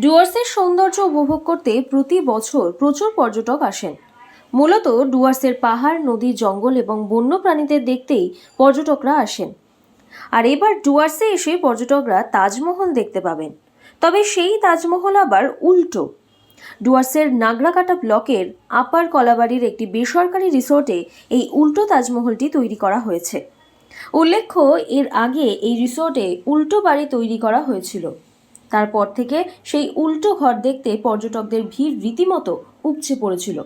ডুয়ার্সের সৌন্দর্য উপভোগ করতে প্রতি বছর প্রচুর পর্যটক আসেন। মূলত ডুয়ার্সের পাহাড়, নদী, জঙ্গল এবং বন্য প্রাণীদের দেখতেই পর্যটকরা আসেন। আর এবার ডুয়ার্সে এসে পর্যটকরা তাজমহল দেখতে পাবেন। তবে সেই তাজমহল আবার উল্টো। ডুয়ার্সের নাগরাকাটা ব্লকের আপার কলাবাড়ির একটি বেসরকারি রিসোর্টে এই উল্টো তাজমহলটি তৈরি করা হয়েছে। উল্লেখ্য, এর আগে এই রিসোর্টে উল্টো বাড়ি তৈরি করা হয়েছিল। তারপর থেকে সেই উল্টো ঘর দেখতে পর্যটকদের ভিড় রীতিমতো উপচে পড়েছিল।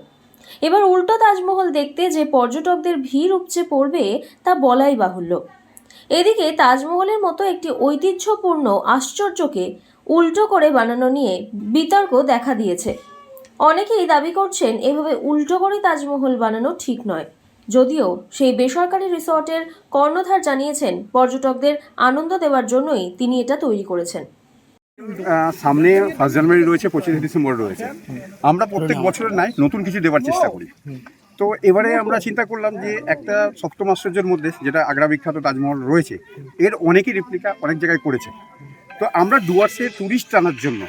এবার উল্টো তাজমহল দেখতে যে পর্যটকদের ভিড় উপচে পড়বে তা বলাই বাহুল্য। এদিকে তাজমহলের মতো একটি ঐতিহ্যপূর্ণ আশ্চর্যকে উল্টো করে বানানো নিয়ে বিতর্ক দেখা দিয়েছে। অনেকেই দাবি করছেন এভাবে উল্টো করে তাজমহল বানানো ঠিক নয়। যদিও সেই বেসরকারি রিসর্টের কর্ণধার জানিয়েছেন, পর্যটকদের আনন্দ দেওয়ার জন্যই তিনি এটা তৈরি করেছেন। সামনে ফার্স্ট জানুয়ারি রয়েছে পঁচিশে ডিসেম্বর রয়েছে। আমরা প্রত্যেক বছরের নাই নতুন কিছু দেওয়ার চেষ্টা করি। তো এবারে আমরা চিন্তা করলাম যে একটা সপ্তম আশ্চর্যের মধ্যে যেটা আগ্রা বিখ্যাত তাজমহল রয়েছে এর অনেকই রেপ্লিকা অনেক জায়গায় করেছে। তো আমরা ডুয়ার্সে ট্যুরিস্ট আনার জন্য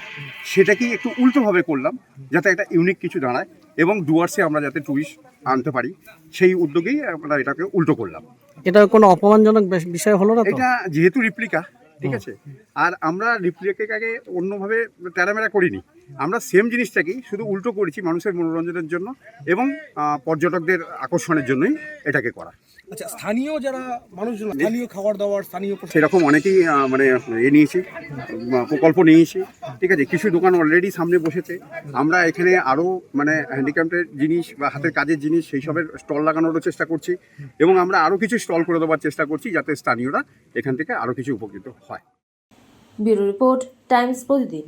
সেটাকেই একটু উল্টোভাবে করলাম যাতে একটা ইউনিক কিছু দাঁড়ায় এবং ডুয়ার্সে আমরা যাতে ট্যুরিস্ট আনতে পারি সেই উদ্যোগেই আমরা এটাকে উল্টো করলাম। এটা কোনো অপমানজনক বিষয় হলো না এটা যেহেতু রিপ্লিকা ঠিক আছে? আর আমরা রিপ্লিকাকে অন্যভাবে ট্যারামেরা করিনি। আমরা সেম জিনিসটাকেই শুধু উল্টো করেছি মানুষের মনোরঞ্জনের জন্য এবং পর্যটকদের আকর্ষণের জন্যই এটাকে করা। আচ্ছা স্থানীয় যারা মানুষজন স্থানীয় খাবার দাবার স্থানীয় সেরকম অনেকেই মানে এ নিয়েছি প্রকল্প নিয়েছি ঠিক আছে? কিছু দোকান অলরেডি সামনে বসেছে। আমরা এখানে আরও মানে হ্যান্ডিক্যাপ্টের জিনিস বা হাতের কাজের জিনিস সেই সবের স্টল লাগানোরও চেষ্টা করছি এবং আমরা আরও কিছু স্টল করে দেওয়ার চেষ্টা করছি যাতে স্থানীয়রা এখান থেকে আরও কিছু উপকৃত হয়। ব্যুরো রিপোর্ট টাইমস প্রতিদিন।